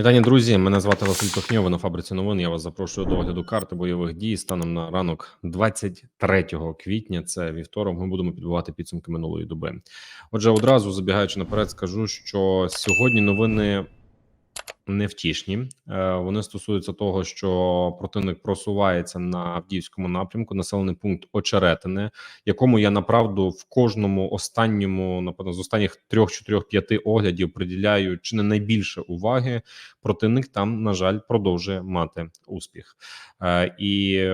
Вітання, друзі. Мене звати Василь Пихньо, на фабриці новин. Я вас запрошую до огляду карти бойових дій станом на ранок 23 квітня. Це вівторок. Ми будемо підбивати підсумки минулої доби. Отже, одразу забігаючи наперед, скажу, що сьогодні новини невтішні. Е, Вони стосуються того, що противник просувається на Авдіївському напрямку, населений пункт Очеретине, якому я направду в кожному останньому, напевно, з останніх трьох, чотирьох, п'яти оглядів приділяю чи не найбільше уваги. Противник там, на жаль, продовжує мати успіх. Е, І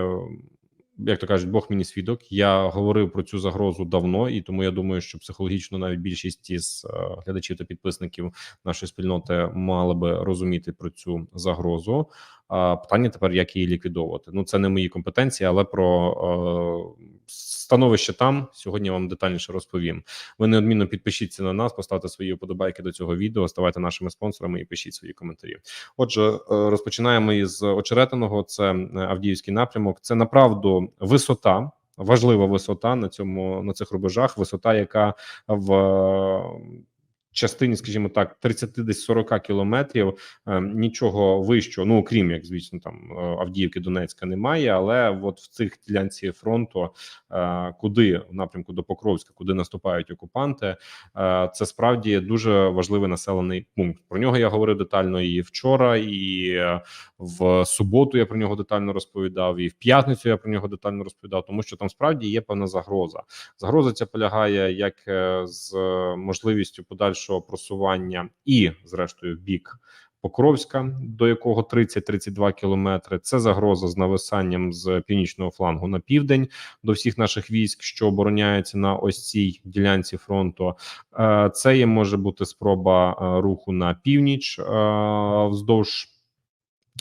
як то кажуть, Бог мені свідок. Я говорив про цю загрозу давно, і тому я думаю, що психологічно навіть більшість із е, глядачів та підписників нашої спільноти мали би розуміти про цю загрозу. А питання тепер, як її ліквідовувати. Ну це не мої компетенції, але про е, становище там сьогодні вам детальніше розповім. Ви неодмінно підпишіться на нас, поставте свої вподобайки до цього відео, ставайте нашими спонсорами і пишіть свої коментарі. Отже, е, розпочинаємо із очеретиного. Це е, Авдіївський напрямок. Це направду висота. Важлива висота на цьому на цих рубежах. Висота, яка в частині, скажімо так, 30 десь 40 кілометрів е, нічого вищого, ну окрім як звісно, там е, Авдіївки Донецька немає. Але от в цих ділянці фронту, е, куди в напрямку до Покровська, куди наступають окупанти, це справді дуже важливий населений пункт. Про нього я говорив детально і вчора, і в суботу я про нього детально розповідав, і в п'ятницю я про нього детально розповідав, тому що там справді є певна загроза. Загроза ця полягає як з можливістю подальшого просування, і, зрештою, бік Покровська, до якого 30-32 кілометри. Це загроза з нависанням з північного флангу на південь до всіх наших військ, що обороняються на ось цій ділянці фронту. Е, Це є може бути спроба е, руху на північ е, вздовж.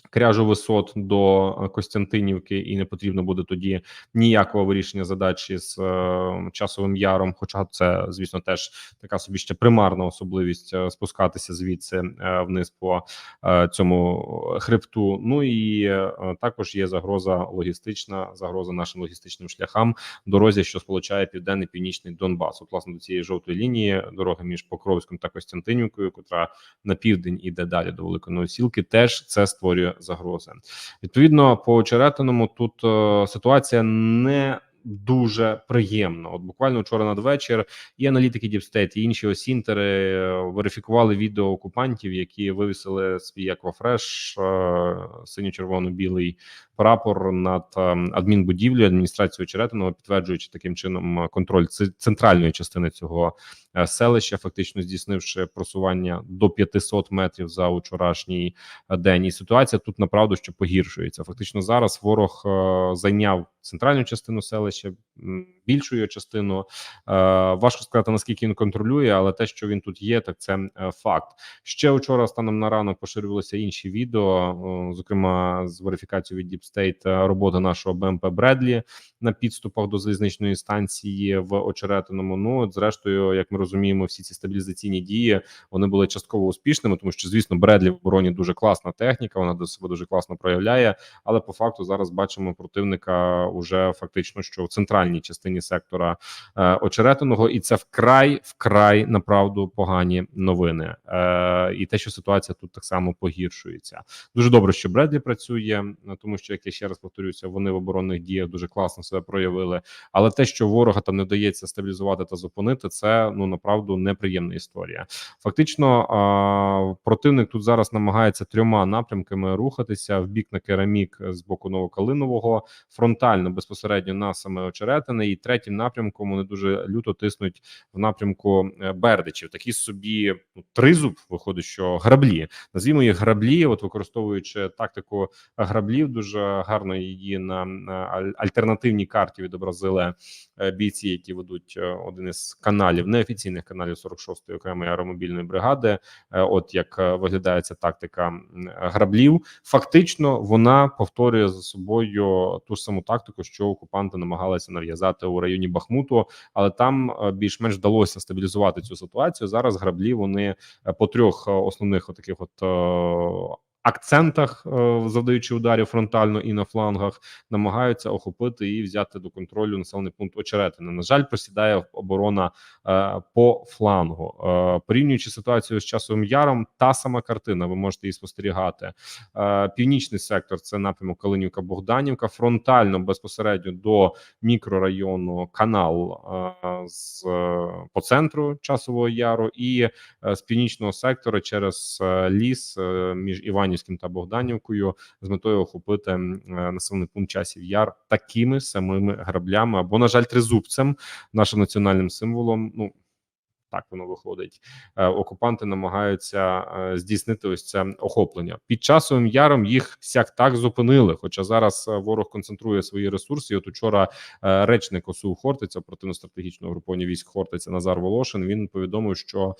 Кряжу висот до е, Костянтинівки, і не потрібно буде тоді ніякого вирішення задачі з е, часовим яром. Хоча це, звісно, теж така собі ще примарна особливість е, спускатися звідси е, вниз по е, цьому хребту. Ну і е, також є загроза логістична, загроза нашим логістичним шляхам дорозі, що сполучає південний північний Донбас. От, власне, до цієї жовтої лінії дороги між Покровськом та Костянтинівкою, котра на південь іде далі до Великої Новосілки, теж це створює загрози. Відповідно, по очеретиному тут е, ситуація не дуже приємна. От буквально вчора надвечір і аналітики Діпстейт, і інші осінтери е, верифікували відео окупантів, які вивісили свій аквафреш е, синьо-червоно-білий прапор над е, адмінбудівлею адміністрацією Очеретиного, підтверджуючи таким чином контроль центральної частини цього е, селища, фактично здійснивши просування до 500 метрів за вчорашній е, день. І ситуація тут направду що погіршується. Фактично зараз ворог е, зайняв центральну частину селища, його частину. Е, важко сказати наскільки він контролює, але те, що він тут є, так це е, факт. Ще вчора станом на ранок поширювалися інші відео, зокрема з верифікацією від Deep State, е, робота нашого БМП Бредлі на підступах до залізничної станції в Очеретиному. Ну от, зрештою, як ми розуміємо, всі ці стабілізаційні дії вони були частково успішними, тому що звісно, Бредлі в обороні дуже класна техніка. Вона до себе дуже класно проявляє. Але по факту зараз бачимо противника уже фактично, що в центральній частині сектора е, очеретиного, і це вкрай вкрай направду погані новини. Е, і те, що ситуація тут так само погіршується. Дуже добре, що Бредлі працює, тому що як я ще раз повторюся, вони в оборонних діях дуже класно себе проявили. Але те, що ворога там не вдається стабілізувати та зупинити, це ну направду неприємна історія. Фактично, е, противник тут зараз намагається трьома напрямками рухатися в бік на керамік з боку Новокалинового, фронтально безпосередньо на саме очеретине, і третім напрямком вони дуже люто тиснуть в напрямку е, Бердичів. Такі собі ну, тризуб виходить, що граблі. Назвімо їх граблі, от використовуючи тактику граблів, дуже гарно її на, на альтернативній карті відобразили е, бійці, які ведуть е, один із каналів, неофіційних каналів 46-ї окремої аеромобільної бригади. От як виглядає ця тактика граблів. Фактично, вона повторює за собою ту ж саму тактику, що окупанти намагалися нав'язати у районі Бахмуту, але там е, більш-менш вдалося стабілізувати цю ситуацію. Зараз граблі вони е, по трьох е, основних таких от акцентах, е, завдаючи ударів фронтально і на флангах, намагаються охопити і взяти до контролю населений пункт Очеретина. На жаль, просідає оборона е, по флангу. Е, порівнюючи ситуацію з часовим яром, та сама картина. Ви можете її спостерігати. Північний сектор це напрямок Калинівка Богданівка. Фронтально безпосередньо до мікрорайону канал з по центру часового яру, і з північного сектора через ліс між Іванівським та Богданівкою з метою охопити е, населений пункт часів яр такими самими граблями або, на жаль, тризубцем, нашим національним символом. Ну так воно виходить. Е, Окупанти намагаються е, здійснити ось це охоплення. Під часовим яром їх сяк так зупинили. Хоча зараз е, ворог концентрує свої ресурси. І От учора речник ОСУ Хортиця оперативно-стратегічного груповання військ Хортиця Назар Волошин. Він повідомив, що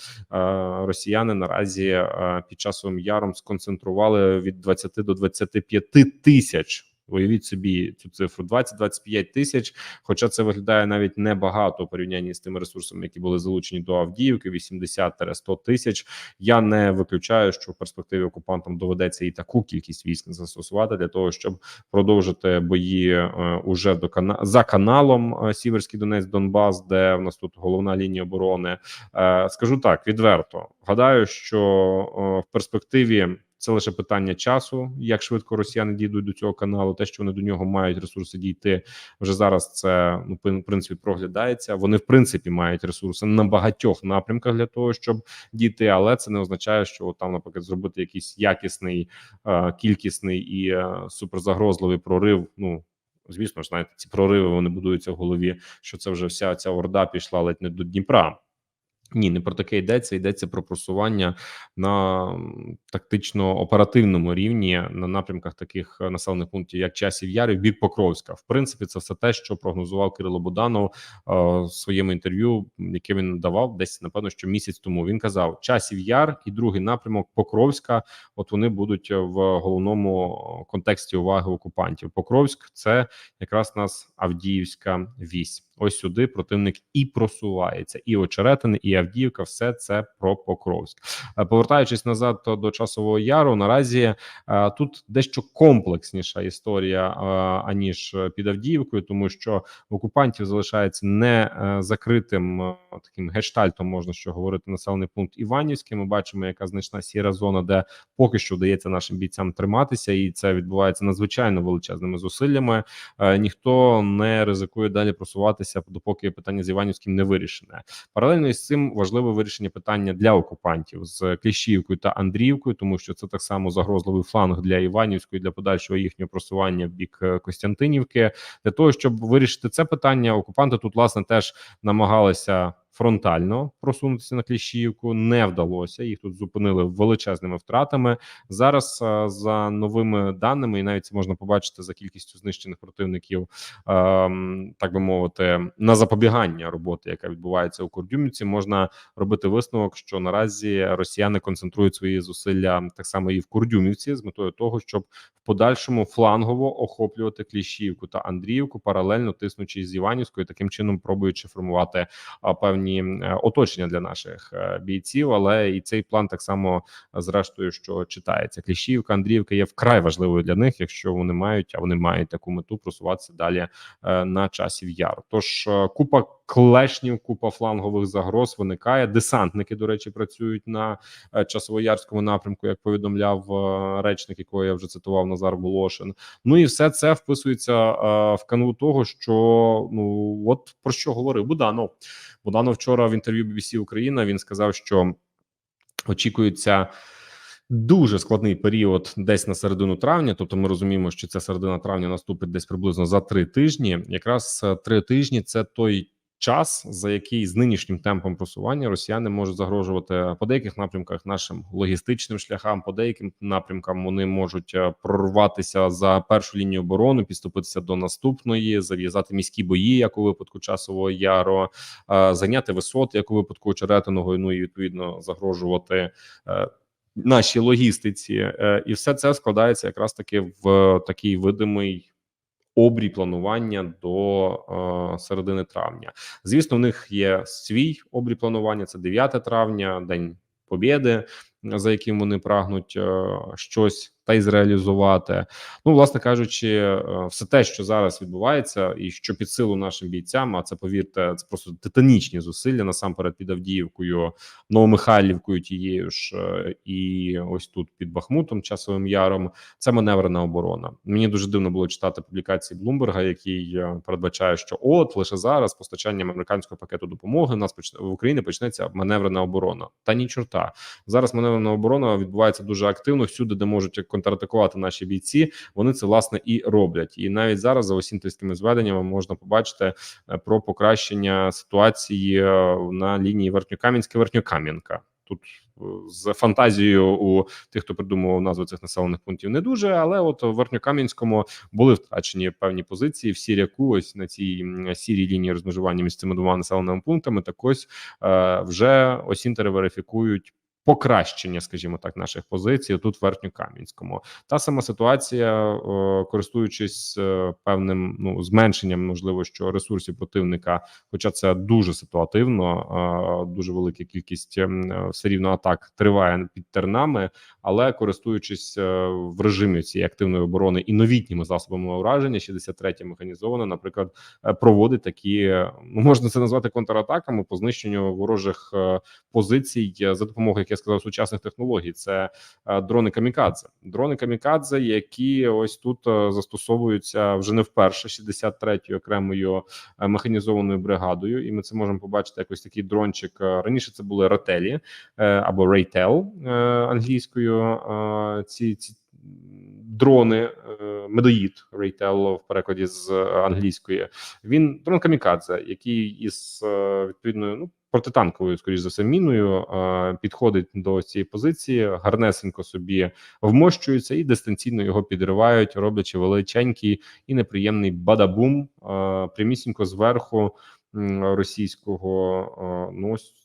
росіяни наразі під часовим яром сконцентрували від 20 до 25 тисяч. Уявіть собі цю цифру 20-25 тисяч. Хоча це виглядає навіть небагато у порівнянні з тими ресурсами, які були залучені до Авдіївки, 80-100 тисяч. Я не виключаю, що в перспективі окупантам доведеться і таку кількість військ застосувати для того, щоб продовжити бої е, уже до кана за каналом е, Сіверський Донець, Донбас, де в нас тут головна лінія оборони. Е, скажу так відверто. Гадаю, що в перспективі. Це лише питання часу, як швидко росіяни дійдуть до цього каналу. Те, що вони до нього мають ресурси дійти вже зараз. Це ну в принципі проглядається. Вони в принципі мають ресурси на багатьох напрямках для того, щоб дійти, але це не означає, що там, наприклад, зробити якийсь якісний, е, кількісний і е, суперзагрозливий прорив. Ну звісно ж, знаєте, ці прориви вони будуються в голові. Що це вже вся ця орда пішла ледь не до Дніпра. Ні, не про таке йдеться. Йдеться про просування на тактично-оперативному рівні на напрямках таких е, населених пунктів, як Часів Яр і в бік Покровська. В принципі, це все те, що прогнозував Кирило Буданов е, в своєму інтерв'ю, яке він давав десь напевно, що місяць тому. Він казав: Часів Яр і другий напрямок Покровська. От вони будуть в головному контексті уваги окупантів. Покровськ це якраз нас Авдіївська вісь. Ось сюди противник і просувається, і очеретини, і Авдіївка. Все це про Покровськ. Е, Повертаючись назад до часового яру, наразі е, тут дещо комплексніша історія е, аніж під Авдіївкою, тому що окупантів залишається не закритим таким гештальтом, можна що говорити населений пункт Іванівський. Ми бачимо, яка значна сіра зона, де поки що вдається нашим бійцям триматися, і це відбувається надзвичайно величезними зусиллями. Ніхто не ризикує далі просуватися, допоки питання з Іванівським не вирішене. Паралельно із цим важливе вирішення питання для окупантів з Кліщівкою та Андріївкою, тому що це так само загрозливий фланг для Іванівської для подальшого їхнього просування в бік е, Костянтинівки. Для того щоб вирішити це питання, окупанти тут власне теж намагалися. Фронтально просунутися на Кліщівку не вдалося. Їх тут зупинили величезними втратами. Зараз е, за новими даними, і навіть це можна побачити за кількістю знищених противників, ем, так би мовити, на запобігання роботи, яка відбувається у Курдюмівці, можна робити висновок, що наразі росіяни концентрують свої зусилля так само і в Курдюмівці з метою того, щоб в подальшому флангово охоплювати Кліщівку та Андріївку, паралельно тиснучи з Іванівською, таким чином пробуючи формувати а, певні е, оточення для наших е, бійців. Але і цей план так само е, зрештою, що читається Кліщівка, Андріївка є вкрай важливою для них, якщо вони мають, а вони мають таку мету просуватися далі на часів яру. Тож купа клешнів, купа флангових загроз виникає. Десантники, до речі, працюють на часовоярському напрямку, як повідомляв речник, якого я вже цитував Назар Волошин. Ну і все це вписується в канву того, що ну от про що говорив Буданов. Буданов вчора в інтерв'ю BBC Україна він сказав, що очікується. Дуже складний період десь на середину травня. Тобто, ми розуміємо, що ця середина травня наступить десь приблизно за три тижні. Якраз е, три тижні це той час, за який з нинішнім темпом просування росіяни можуть загрожувати по деяких напрямках нашим логістичним шляхам, по деяким напрямкам вони можуть е, прорватися за першу лінію оборони, підступитися до наступної, зав'язати міські бої, як у випадку часового яру, е, зайняти висоти, як у випадку очеретиного, ну і відповідно загрожувати. е, Нашій логістиці, Е, і все це складається якраз таки в такий видимий обрій планування до е, середини травня. Звісно, в них є свій обрій планування. Це 9 травня, день Побєди, за яким вони прагнуть е, щось та й зреалізувати. Ну, власне кажучи, е, все те, що зараз відбувається, і що під силу нашим бійцям, а це повірте, це просто титанічні зусилля насамперед під Авдіївкою, Новомихайлівкою, тією ж е, і ось тут під Бахмутом, часовим яром. Це маневрена оборона. Мені дуже дивно було читати публікації Блумберга, який передбачає, що от лише зараз постачанням американського пакету допомоги нас почне в Україні почнеться маневрена оборона. Та ні, чорта зараз маневрена оборона відбувається дуже активно. Всюди, де можуть контратакувати наші бійці, вони це власне і роблять. І навіть зараз за осінтівськими зведеннями можна побачити е, про покращення ситуації е, на лінії Верхньокам'янська Верхньокам'янка. Тут е, з фантазією у тих, хто придумував назву цих населених пунктів, не дуже. Але от в Верхньокам'янському були втрачені певні позиції в Сіряку. Ось на цій сірій лінії розмежування між цими двома населеними пунктами. Так ось е, вже осінтери верифікують. Покращення, скажімо так, наших позицій тут в Верхньокам'янському. Та сама ситуація, е, користуючись е, певним ну зменшенням, можливо, що ресурсів противника, хоча це дуже ситуативно, е, дуже велика кількість ем, все рівно атак триває під тернами, але користуючись е, в режимі цієї активної оборони і новітніми засобами ураження, 63 механізована, наприклад, е, проводить такі, е, ну можна це назвати контратаками по знищенню ворожих позицій за допомогою, як я сказав, сучасних технологій. Це дрони камікадзе, дрони камікадзе, які ось тут застосовуються вже не вперше 63-ю окремою механізованою бригадою, і ми це можемо побачити. Якось такий дрончик раніше. Це були рателі е, або рейтел англійською. Е, Ці ці дрони е, медоїд рейтел в перекладі з англійської. Він дрон камікадзе, який із е, відповідною ну протитанковою, скоріш за все, міною підходить до цієї позиції, гарнесенько собі вмощується і дистанційно його підривають, роблячи величенький і неприємний бадабум прямісінько зверху російського ну ось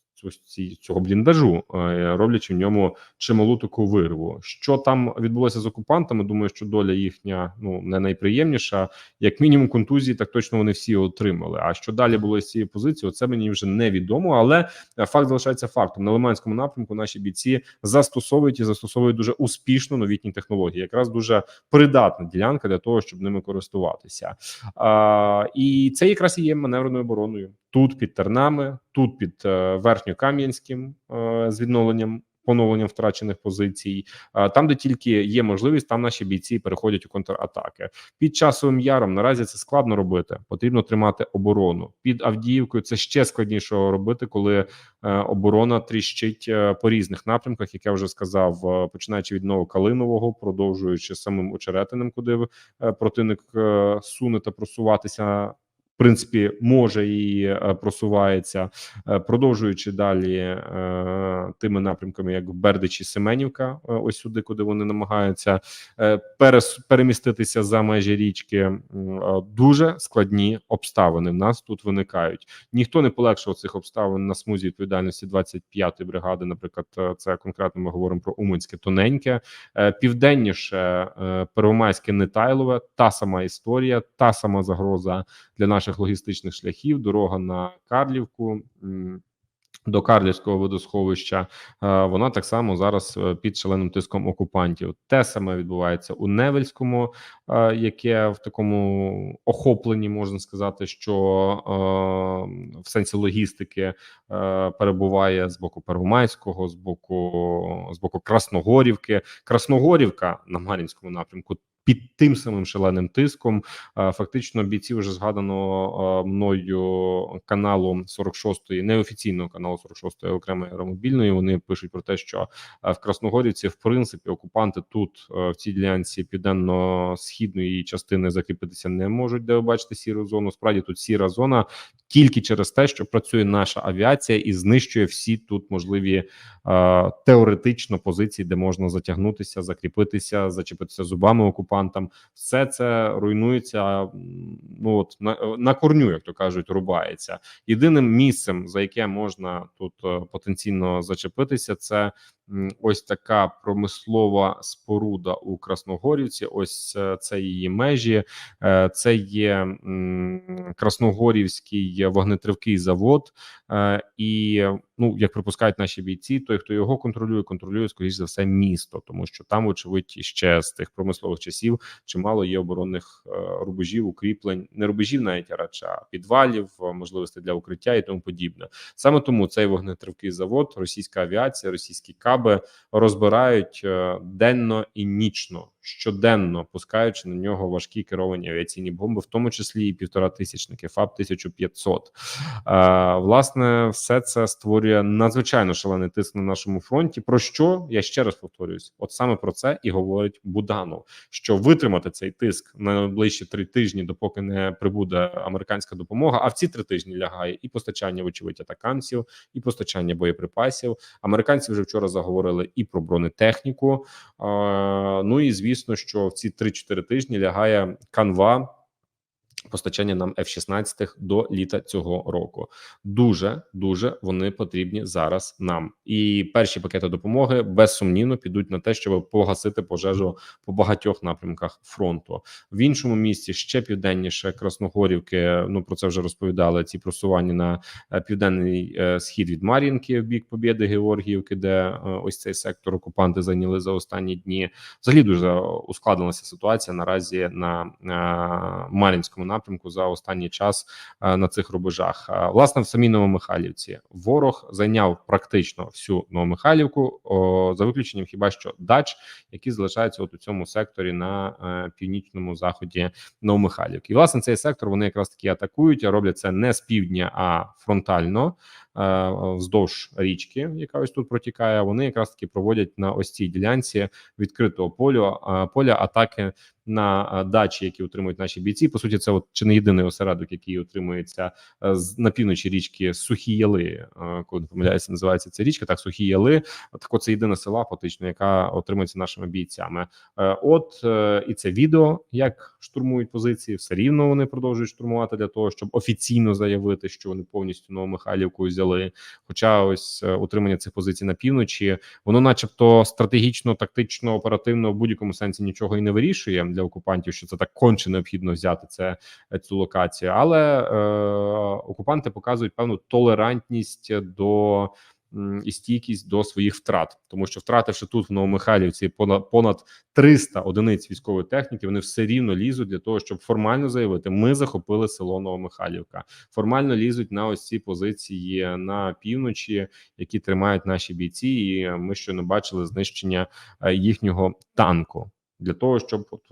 цього бліндажу, е, роблячи в ньому чималу таку вирву. Що там відбулося з окупантами? Думаю, що доля їхня ну не найприємніша. Як мінімум, контузії так точно вони всі отримали. А що далі було з цієї позиції? Це мені вже невідомо, але е, факт залишається фактом. На Лиманському напрямку наші бійці застосовують і застосовують дуже успішно новітні технології. Якраз дуже придатна ділянка для того, щоб ними користуватися. А, І це якраз і є маневреною обороною. Тут під Тернами, тут під е, Верхньокам'янським е, з відновленням. Поновленням втрачених позицій, там, де тільки є можливість, там наші бійці переходять у контратаки. Під часовим яром наразі це складно робити. Потрібно тримати оборону під Авдіївкою. Це ще складніше робити, коли е, оборона тріщить е, по різних напрямках, як я вже сказав, е, починаючи від Новокалинового, продовжуючи самим очеретиним, куди е, противник е, суне та просуватися. Принципі, може і е, просувається, Е, продовжуючи далі е, тими напрямками, як Бердичі, Семенівка, ось сюди, куди вони намагаються переміститися за межі річки. Дуже складні обставини в нас тут виникають. Ніхто не полегшив цих обставин на смузі відповідальності 25-ї бригади. Наприклад, це конкретно ми говоримо про Уманське тоненьке, південніше Первомайське Нетайлове, та сама історія, та сама загроза для наших логістичних шляхів. Дорога на Карлівку. До Карлівського водосховища е, вона так само зараз е, під шаленим тиском окупантів. Те саме відбувається у Невельському, е, яке в такому охопленні можна сказати, що в сенсі логістики перебуває з боку Первомайського, з боку з боку Красногорівки. Красногорівка на Мар'їнському напрямку. Під тим самим шаленим тиском фактично бійці вже згаданого е, мною каналу 46-ї, неофіційного каналу 46-ї окремої аеромобільної. Вони пишуть про те, що в Красногорівці, в принципі, окупанти тут в цій ділянці південно-східної частини закріпитися не можуть, де ви бачите сіру зону. Справді тут сіра зона тільки через те, що працює наша авіація і знищує всі тут можливі теоретично позиції, де можна затягнутися, закріпитися, зачепитися зубами окупантам. Все це руйнується. Ну от на, на корню, як то кажуть, рубається. Єдиним місцем, за яке можна тут е, потенційно зачепитися, це ось така промислова споруда у Красногорівці. Ось е, це її межі. Е, Це є Красногорівський вогнетривкий завод, Е, і ну як припускають наші бійці, той, хто його контролює, контролює скоріш за все місто, тому що там, очевидь, ще з тих промислових часів чимало є оборонних рубежів, укріплень, не рубежів, навіть а радше а підвалів, можливостей для укриття і тому подібне. Саме тому цей вогнетривкий завод, російська авіація, російські каби розбирають е, денно і нічно, щоденно пускаючи на нього важкі керовані авіаційні бомби, в тому числі і півтора тисячники ФАБ 1500. Е, Власне, все це створює надзвичайно шалений тиск на нашому фронті. Про що я ще раз повторююсь? От саме про це і говорить Буданов, що витримати цей тиск на найближчі три тижні, допоки не прибуде американська допомога. А в ці три тижні лягає і постачання, вочевидь, атакамсів, і постачання боєприпасів. Американці вже вчора заговорили і про бронетехніку. Е, Ну і звісно, що в ці 3-4 тижні лягає канва. Постачання нам F-16 до літа цього року дуже дуже вони потрібні зараз нам. І перші пакети допомоги безсумнівно підуть на те, щоб погасити пожежу по багатьох напрямках фронту. В іншому місці ще південніше Красногорівки. Ну про це вже розповідали. Ці просування на е, південний е, схід від Мар'їнки в бік Побєди Георгіївки, де е, ось цей сектор окупанти зайняли за останні дні. Взагалі дуже ускладнилася ситуація наразі на Мар'їнському напрямку за останній час е, на цих рубежах. Е, Власне, в самій Новомихайлівці ворог зайняв практично всю Новомихайлівку, за виключенням хіба що дач, які залишаються от у цьому секторі на е, північному заході Новомихайлівки. І власне цей сектор вони якраз таки атакують, роблять це не з півдня, а фронтально. Е, Вздовж річки, яка ось тут протікає, вони якраз таки проводять на ось цій ділянці відкритого полю е, поля атаки на е, дачі, які отримують наші бійці. По суті, це от чи не єдиний осередок, який отримується е, з на півночі річки Сухі Яли, коли не помиляюся, називається ця річка. Так, Сухі Яли. Так, от це єдина села, фактично, яка отримується нашими бійцями. От і це відео, як штурмують позиції, все рівно вони продовжують штурмувати для того, щоб офіційно заявити, що вони повністю Новомихайлівку взяли. Хоча ось е, утримання цих позицій на півночі, воно, начебто, стратегічно, тактично, оперативно в будь-якому сенсі нічого і не вирішує для окупантів, що це так конче необхідно взяти це е, цю локацію, але е, окупанти показують певну толерантність до. І стійкість до своїх втрат, тому що втративши тут в Новомихайлівці понад понад 300 одиниць військової техніки, вони все рівно лізуть для того, щоб формально заявити: ми захопили село Новомихайлівка. Формально лізуть на ось ці позиції на півночі, які тримають наші бійці. І ми щойно бачили знищення е, їхнього танку. Для того щоб от,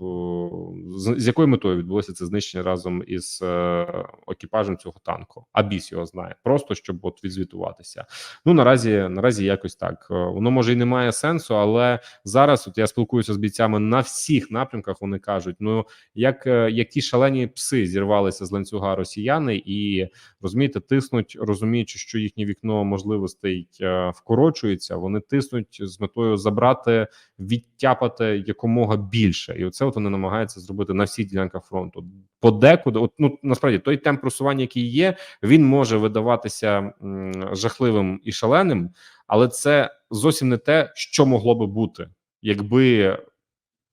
з, з якою метою відбулося це знищення разом із е, екіпажем цього танку, а біс його знає, просто щоб от відзвітуватися. Ну наразі наразі якось так. Е, Воно може і не має сенсу, але зараз, от я спілкуюся з бійцями на всіх напрямках. Вони кажуть: ну як е, які шалені пси зірвалися з ланцюга росіяни, і розумієте, тиснуть, розуміючи, що їхнє вікно можливостей вкорочується. Вони тиснуть з метою забрати, відтяпати якомога більше, і оце от вони намагаються зробити на всіх ділянках фронту. Подекуди, от ну насправді той темп просування, який є, він може видаватися м, жахливим і шаленим, але це зовсім не те, що могло би бути, якби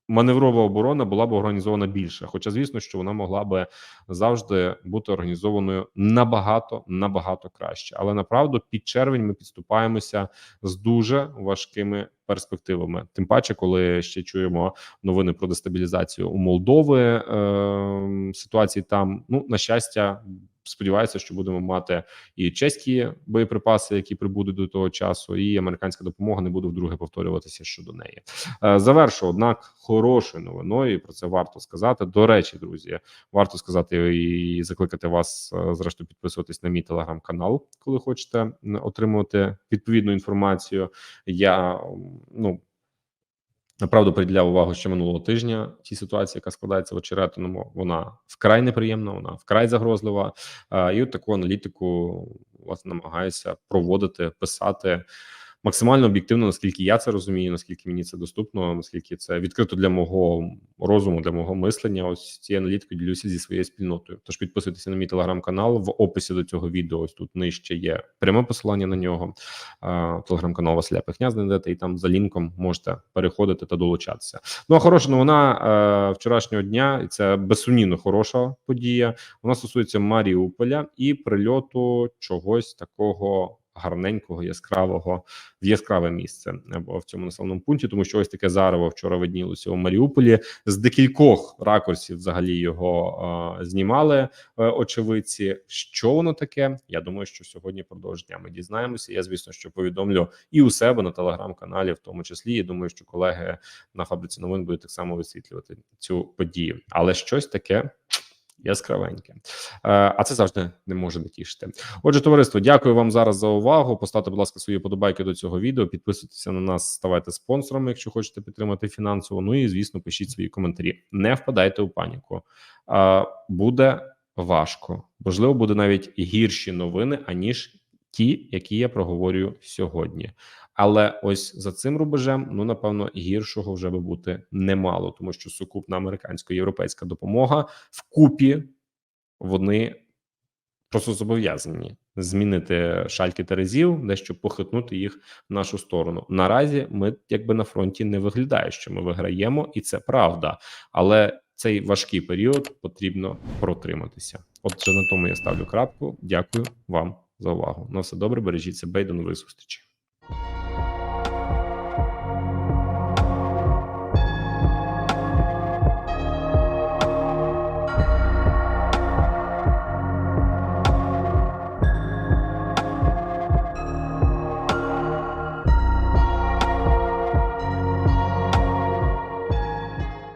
маневрова оборона була б організована більше. Хоча, звісно, що вона могла би завжди бути організованою набагато набагато краще. Але направду під червень ми підступаємося з дуже важкими перспективами. Тим паче, коли ще чуємо новини про дестабілізацію у Молдови е, ситуації там. Ну на щастя. Сподіваюся, що будемо мати і чеські боєприпаси, які прибудуть до того часу, і американська допомога не буде вдруге повторюватися щодо неї. Е, Завершу, однак, хорошою новиною, і про це варто сказати. До речі, друзі, варто сказати і закликати вас, е, зрештою, підписуватись на мій телеграм-канал, коли хочете отримувати відповідну інформацію. Я ну. Направду приділяв увагу ще минулого тижня цій ситуації, яка складається в очеретиному. Вона вкрай неприємна, вона вкрай загрозлива. І от таку аналітику власне намагаюся проводити, писати максимально об'єктивно, наскільки я це розумію, наскільки мені це доступно, наскільки це відкрито для мого розуму, для мого мислення. Ось ці аналітики ділюся зі своєю спільнотою. Тож підписуйтеся на мій телеграм-канал. В описі до цього відео ось тут нижче є пряме посилання на нього. Телеграм-канал Василя Пихня знайдете, і там за лінком можете переходити та долучатися. Ну а хороша новина е, вчорашнього дня, і це безсумнівно хороша подія. Вона стосується Маріуполя і прильоту чогось такого гарненького, яскравого в яскраве місце або в цьому населеному пункті, тому що ось таке зарево вчора виднілося у Маріуполі. З декількох ракурсів взагалі його е, знімали е, очевидці. Що воно таке? Я думаю, що сьогодні продовж дня ми дізнаємося. Я звісно, що повідомлю і у себе на телеграм-каналі, в тому числі. І думаю, що колеги на фабриці новин будуть так само висвітлювати цю подію, але щось таке. Яскравеньке, Е, а це завжди не може не тішити. Отже, товариство, дякую вам зараз за увагу. Поставте, будь ласка, свої подобайки до цього відео. Підписуйтеся на нас, ставайте спонсорами, якщо хочете підтримати фінансово. Ну і звісно, пишіть свої коментарі. Не впадайте у паніку. Е, буде важко, можливо, буде навіть гірші новини аніж ті, які я проговорюю сьогодні. Але ось за цим рубежем, ну напевно, гіршого вже би бути немало, тому що сукупна американсько-європейська допомога вкупі вони просто зобов'язані змінити шальки терезів, дещо похитнути їх в нашу сторону. Наразі ми, якби на фронті, не виглядає, що ми виграємо, і це правда. Але цей важкий період потрібно протриматися. Отже, на тому я ставлю крапку. Дякую вам за увагу. На все добре, бережіть себе і до нових зустрічей.